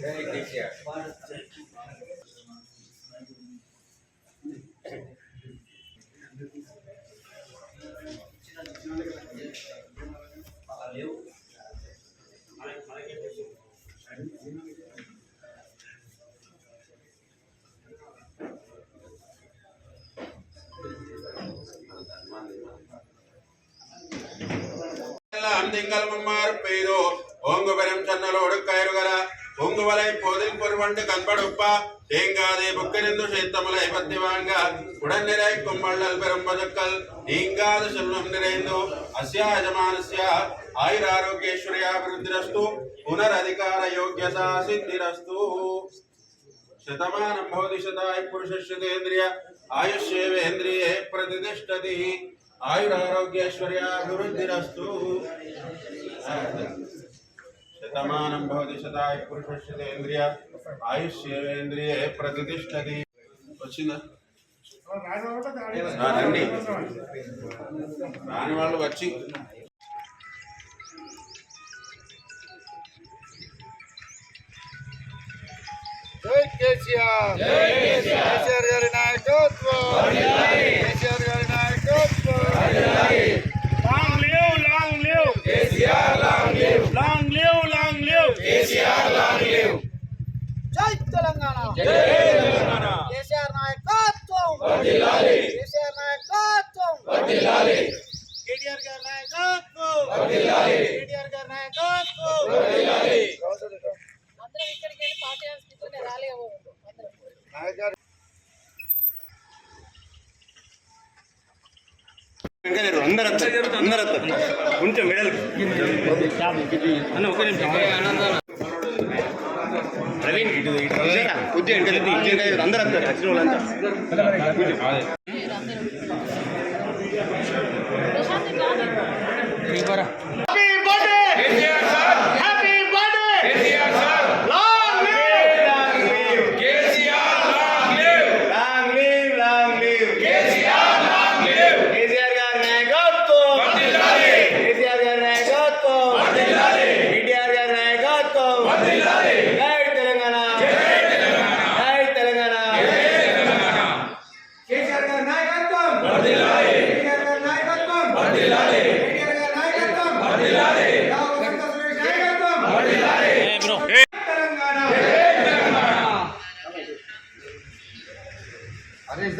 Very good, yeah. பொருவோ ஓங்குபரம் சன்னலோடு கயறுகர பொங்குவலை போதில் பொருவண்டு கண்படுப்ப தேங்காதே புக்கரிந்து சேத்தமலை பத்தி வாங்க உடன் நிறை கும்பள்ளல் பெரும் பதுக்கல் நீங்காத செல்வம் நிறைந்து அஸ்யா யஜமானஸ்ய ஆயுர் ஆரோக்கியேஸ்வரியா விருத்திரஸ்து புனரதிகார யோகியதா சித்திரஸ்து శతమానం భవతి శతాయ పురుషశతేంద్రియ ఆయుష్యేంద్రియే ప్రతిష్టతి ఆయురారోగ్యైశ్వర్యాభివృద్ధిరస్తు శతమానం భవతి శతాయ పురుషస్యేంద్రియ ఆయుష్యేవేంద్రియే ప్రతిష్టతి. వచ్చిందా? ఆ, రండి. రాని వాళ్ళు వచ్చి. జై కేసీఆర్. కేసీఆర్. గారి నాయకత్వం. కేసీఆర్ గారి నాయకత్వం. KCR, long live. Long live, long live. జై తెలంగాణ. కేసీఆర్ నాయకత్వం. కేసీఆర్ నాయకత్వం. కేటీఆర్ ಟ್ರೈನ್ ಇದು ಇದರಲ್ಲಿ ಉದ್ಯೋಗ ಇರ್ತದೆ ಅಂದ್ರೆ ಅಂತ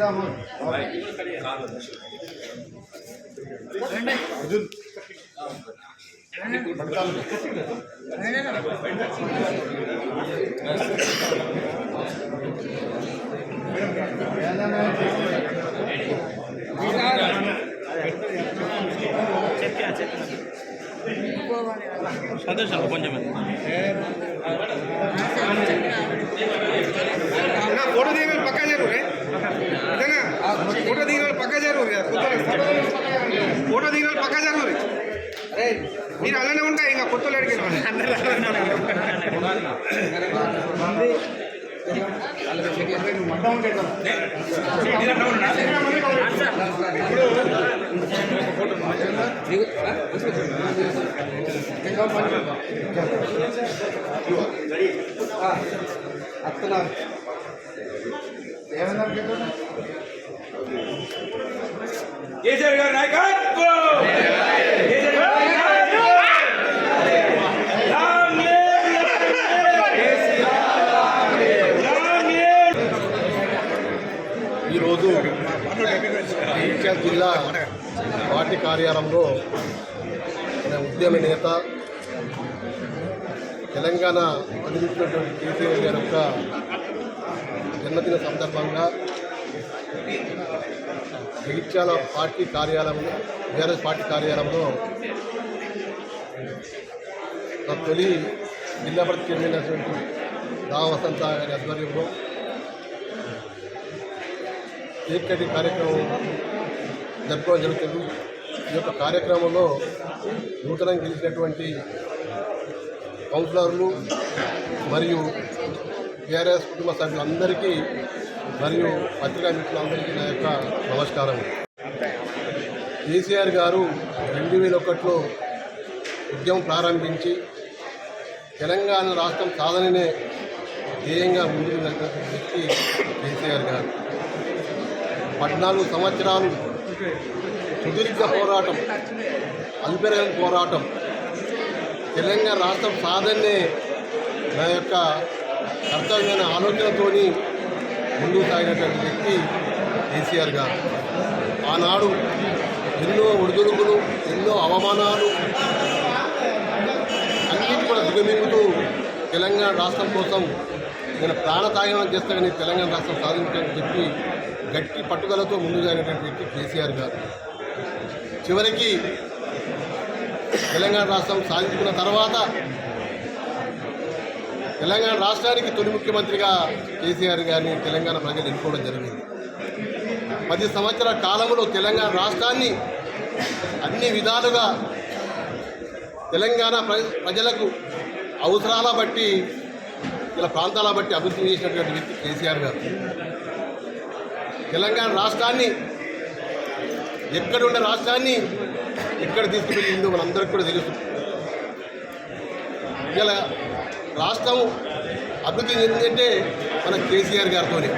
హరీష్ దామోద్ సంతోషం కొంచెం ఫోటో దిగాలి పక్క జరుగు ఫోటో దిగాలి పక్క జరుగు ఫోటో దిగాలి పక్క జరుగు అరే మీరు అలానే ఉంటాయి ఇంకా కొత్తలు అడిగి అత్తన్నారు ఏమన్నారు కేసీఆర్ గారి నాయకత్వం! కేసీఆర్ ఈరోజు జిల్లా పార్టీ కార్యాలయంలో ఉద్యమ నేత తెలంగాణ అందించినటువంటి కేసీఆర్ గారి యొక్క జన్మదిన సందర్భంగా జగిత్యాల పార్టీ కార్యాలయంలో బీఆర్ఎస్ పార్టీ కార్యాలయంలో నా తొలి జిల్లా పరిషత్ చైర్మన్ రా వసంత గారి ఆధ్వర్యంలో కేక్ కటింగ్ కార్యక్రమం జరుపుకోవడం జరుగుతుంది. ఈ యొక్క కార్యక్రమంలో నూతనంగా గెలిచినటువంటి కౌన్సిలర్లు మరియు టీఆర్ఎస్ కుటుంబ సభ్యులందరికీ మరియు పత్రికా మిత్రులందరికీ నా యొక్క నమస్కారం. కేసీఆర్ గారు రెండు వేల ఒకటిలో ఉద్యమం ప్రారంభించి తెలంగాణ రాష్ట్రం సాధననే ధ్యేయంగా ముందుకు వెళ్ళినటువంటి వ్యక్తి కేసీఆర్ గారు. పద్నాలుగు సంవత్సరాలు సుదీర్ఘ పోరాటం అల్పెరగని పోరాటం తెలంగాణ రాష్ట్రం సాధనే నా యొక్క కర్తవ్యమైన ఆలోచనతోని ముందుకు సాగినటువంటి వ్యక్తి కేసీఆర్ గారు. ఆనాడు ఎన్నో ఒడిదుడుకులు ఎన్నో అవమానాలు అన్నిటి కూడా దిగమింగుతూ తెలంగాణ రాష్ట్రం కోసం నేను ప్రాణత్యాగం చేస్తానని తెలంగాణ రాష్ట్రం సాధించాలని చెప్పి గట్టి పట్టుదలతో ముందుగానేటువంటి వ్యక్తి కేసీఆర్ గారు. చివరికి తెలంగాణ రాష్ట్రం సాధించుకున్న తర్వాత తెలంగాణ రాష్ట్రానికి తొలి ముఖ్యమంత్రిగా కేసీఆర్ గారిని తెలంగాణ ప్రజలు ఎన్నుకోవడం జరిగింది. పది సంవత్సరాల కాలంలో తెలంగాణ రాష్ట్రాన్ని అన్ని విధాలుగా తెలంగాణ ప్రజలకు అవసరాల బట్టి ఇలా ప్రాంతాల బట్టి అభివృద్ధి చేసినటువంటి వ్యక్తి కేసీఆర్ గారు. తెలంగాణ రాష్ట్రాన్ని ఎక్కడున్న రాష్ట్రాన్ని ఎక్కడ తీసుకువెళ్ళిందో మనందరికీ కూడా తెలుసు. ఇలా రాష్ట్రం అభివృద్ధి చెందిందంటే మన కేసీఆర్ గారితోనే.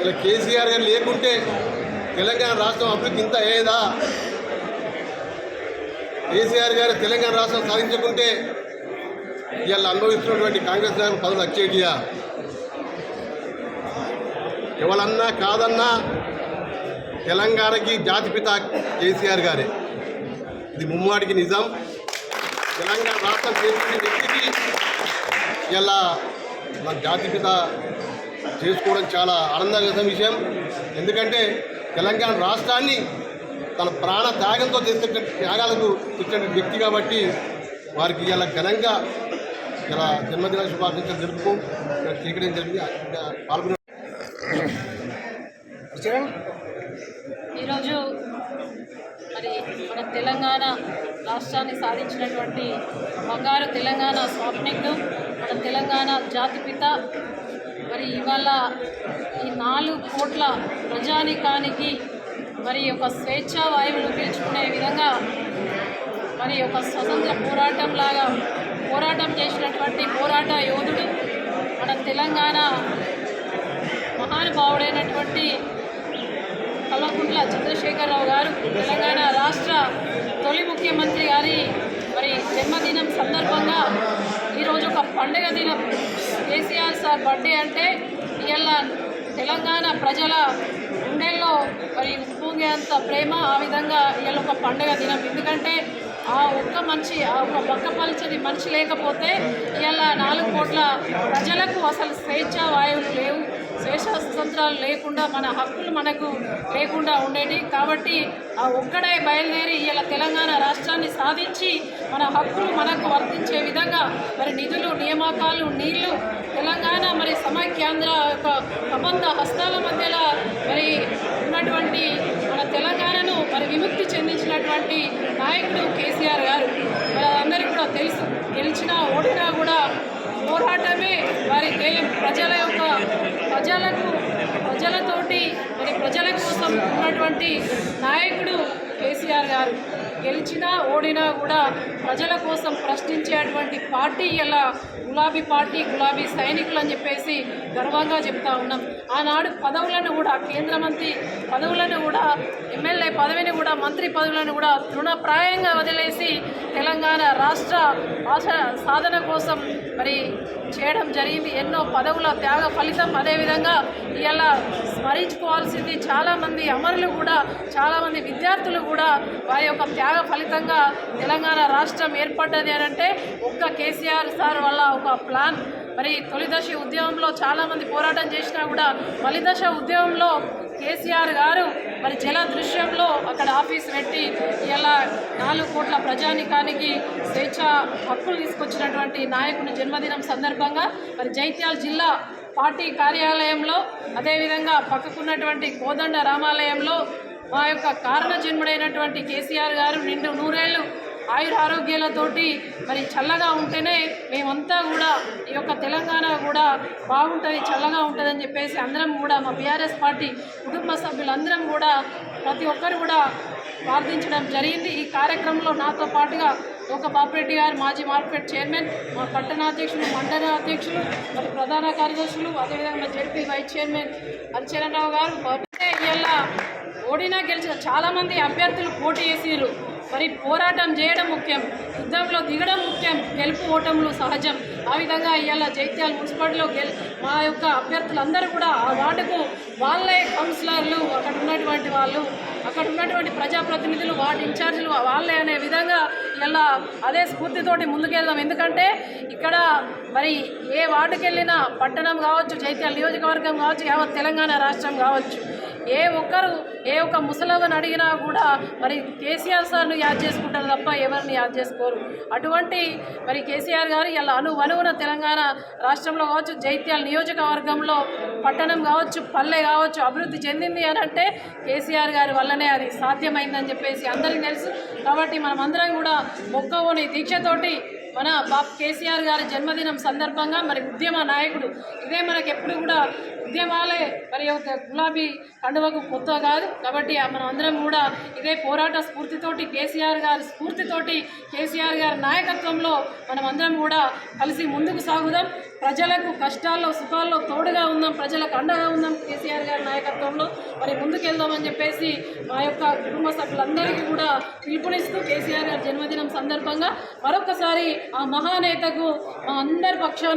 ఇలా కేసీఆర్ గారు లేకుంటే తెలంగాణ రాష్ట్రం అభివృద్ధి ఇంత అయ్యేదా? కేసీఆర్ గారు తెలంగాణ రాష్ట్రం సాధించకుంటే ఇవాళ అనుభవిస్తున్నటువంటి కాంగ్రెస్ నాయకులు పదవులు వచ్చేటియా ఎవరన్నా కాదన్నా తెలంగాణకి జాతిపిత కేసీఆర్ గారే. ఇది ముమ్మాటికి నిజం. తెలంగాణ రాష్ట్రం చేసిన వ్యక్తికి ఇలా మన జాతిపిత చేసుకోవడం చాలా ఆనందకర విషయం. ఎందుకంటే తెలంగాణ రాష్ట్రాన్ని తన ప్రాణ త్యాగంతో చేసే త్యాగాలకు ఇచ్చిన వ్యక్తి కాబట్టి వారికి ఇలా ఘనంగా ఇలా జన్మదిన శుభాకాంక్షలు జరుపుకో ఇక్కడ చేయడం జరిగింది. పాల్గొన ఈరోజు మరి మన తెలంగాణ రాష్ట్రాన్ని సాధించినటువంటి బంగారు తెలంగాణ స్వాప్నిక్ మన తెలంగాణ జాతిపిత మరి ఇవాళ ఈ నాలుగు కోట్ల ప్రజానికానికి మరి ఒక స్వేచ్ఛా వాయువులు పీల్చుకునే విధంగా మరి ఒక స్వతంత్ర పోరాటం లాగా పోరాటం చేసినటువంటి పోరాట యోధుడు మన తెలంగాణ మహానుభావుడైనటువంటి కల్వకుంట్ల చంద్రశేఖరరావు గారు తెలంగాణ రాష్ట్ర తొలి ముఖ్యమంత్రి గారి మరి జన్మదినం సందర్భంగా ఈరోజు ఒక పండుగ దినం. కేసీఆర్ సార్ బర్త్డే అంటే ఇలా తెలంగాణ ప్రజల గుండెల్లో మరి ఉప్పొంగేంత ప్రేమ ఆ విధంగా ఇలా ఒక పండుగ దినం. ఎందుకంటే ఆ ఒక్క మనిషి ఆ ఒక బక్కపలిచని మనిషి లేకపోతే ఇలా నాలుగు కోట్ల ప్రజలకు అసలు స్వేచ్ఛ వాయువులు లేవు. స్వేచ్ఛ స్వతంత్రాలు లేకుండా మన హక్కులు మనకు లేకుండా ఉండేవి కాబట్టి ఆ ఒక్కడే బయలుదేరి ఇలా తెలంగాణ రాష్ట్రాన్ని సాధించి మన హక్కులు మనకు వర్తించే విధంగా మరి నిధులు నియామకాలు నీళ్ళు తెలంగాణ మరి సమైక్యాంధ్ర యొక్క ప్రబంధ హస్తాల మధ్యలో మరి ఉన్నటువంటి మన తెలంగాణను మరి విముక్తి చెందించినటువంటి నాయకుడు కేసీఆర్ గారు. మరి అందరికీ కూడా తెలుసు. గెలిచినా ఓడినా పోరాటమే వారి ధ్యేయం. ప్రజల యొక్క ప్రజలకు ప్రజలతోటి మరి ప్రజల కోసం ఉన్నటువంటి నాయకుడు కేసీఆర్ గారు. గెలిచినా ఓడినా కూడా ప్రజల కోసం ప్రశ్నించేటువంటి పార్టీ ఎలా? గులాబీ పార్టీ గులాబీ సైనికులు అని చెప్పేసి గర్వంగా చెప్తా ఉన్నాం. ఆనాడు పదవులను కూడా కేంద్ర మంత్రి పదవులను కూడా ఎమ్మెల్యే పదవిని కూడా మంత్రి పదవులను కూడా తృణప్రాయంగా వదిలేసి తెలంగాణ రాష్ట్ర భాష సాధన కోసం మరి చేయడం జరిగింది. ఎన్నో పదవుల త్యాగ ఫలితం అదేవిధంగా ఇలా స్మరించుకోవాల్సింది చాలామంది అమరులు కూడా చాలామంది విద్యార్థులు కూడా వారి యొక్క త్యాగ ఫలితంగా తెలంగాణ రాష్ట్రం ఏర్పడ్డది అని అంటే ఒక్క కేసీఆర్ సార్ వల్ల ఒక ప్లాన్. మరి తొలిదశ ఉద్యమంలో చాలామంది పోరాటం చేసినా కూడా తొలిదశ ఉద్యమంలో కేసీఆర్ గారు మరి జల దృశ్యంలో అక్కడ ఆఫీస్ పెట్టి ఇలా నాలుగు కోట్ల ప్రజానికానికి స్వేచ్ఛ హక్కులు తీసుకొచ్చినటువంటి నాయకుని జన్మదినం సందర్భంగా మరి జైత్యాల జిల్లా పార్టీ కార్యాలయంలో అదేవిధంగా పక్కకున్నటువంటి కోదండ రామాలయంలో మా యొక్క కారణ జన్ముడైనటువంటి కేసీఆర్ గారు నిండు నూరేళ్ళు ఆయుర ఆరోగ్యాలతోటి మరి చల్లగా ఉంటేనే మేమంతా కూడా ఈ యొక్క తెలంగాణ కూడా బాగుంటుంది చల్లగా ఉంటుందని చెప్పేసి అందరం కూడా మా బీఆర్ఎస్ పార్టీ కుటుంబ సభ్యులందరం కూడా ప్రతి ఒక్కరు కూడా ప్రార్థించడం జరిగింది. ఈ కార్యక్రమంలో నాతో పాటుగా ఒక పాపిరెడ్డి గారు మాజీ మార్కెట్ చైర్మన్ మా పట్టణాధ్యక్షులు మండల అధ్యక్షులు మరి ప్రధాన కార్యదర్శులు అదేవిధంగా జడ్పీ వైస్ చైర్మన్ హరిచరణరావు గారు అయితే ఓడినా గెలిచిన చాలామంది అభ్యర్థులు పోటీ చేసిరు మరి పోరాటం చేయడం ముఖ్యం యుద్ధంలో దిగడం ముఖ్యం గెలుపు ఓటములు సహజం. ఆ విధంగా ఇవాళ జైత్యాల మున్సిపాలిటీలో గెల్ మా యొక్క అభ్యర్థులందరూ కూడా ఆ వార్డుకు వాళ్ళే కౌన్సిలర్లు అక్కడ ఉన్నటువంటి వాళ్ళు అక్కడ ఉన్నటువంటి ప్రజాప్రతినిధులు వాటి ఇన్ఛార్జీలు వాళ్ళే అనే విధంగా ఇలా అదే స్ఫూర్తితోటి ముందుకెళ్దాం. ఎందుకంటే ఇక్కడ మరి ఏ వార్డుకి వెళ్ళినా పట్టణం కావచ్చు జైత్యాల నియోజకవర్గం కావచ్చు యావత్ తెలంగాణ రాష్ట్రం కావచ్చు ఏ ఒక్కరు ఏ ఒక్క ముసలవని అడిగినా కూడా మరి కేసీఆర్ సార్ను యాద్ చేసుకుంటారు తప్ప ఎవరిని యాద్ చేసుకోరు. అటువంటి మరి కేసీఆర్ గారు ఇలా అను అనువున తెలంగాణ రాష్ట్రంలో కావచ్చు జైత్యాల నియోజకవర్గంలో పట్టణం కావచ్చు పల్లె కావచ్చు అభివృద్ధి చెందింది అని అంటే కేసీఆర్ గారి వల్లనే అది సాధ్యమైందని చెప్పేసి అందరికీ తెలుసు. కాబట్టి మనం అందరం కూడా మొక్కవోని దీక్షతోటి మన బాబు కేసీఆర్ గారి జన్మదినం సందర్భంగా మరి ఉద్యమ నాయకుడు. ఇదే మనకు ఎప్పుడు కూడా ఉద్యమాలే మరి ఒక గులాబీ పండుగకు కొత్త కాదు. కాబట్టి మనం అందరం కూడా ఇదే పోరాట స్ఫూర్తితోటి కేసీఆర్ గారి స్ఫూర్తితోటి కేసీఆర్ గారి నాయకత్వంలో మనం అందరం కూడా కలిసి ముందుకు సాగుదాం. ప్రజలకు కష్టాల్లో సుఖాల్లో తోడుగా ఉందాం ప్రజలకు అండగా ఉందాం కేసీఆర్ గారి నాయకత్వంలో. మరి ముందుకెళ్దామని చెప్పేసి మా యొక్క కుటుంబ సభ్యులందరికీ కూడా పిలుపునిస్తూ కేసీఆర్ గారి జన్మదినం సందర్భంగా మరొకసారి ఆ మహానేతకు మా అందరి పక్షాన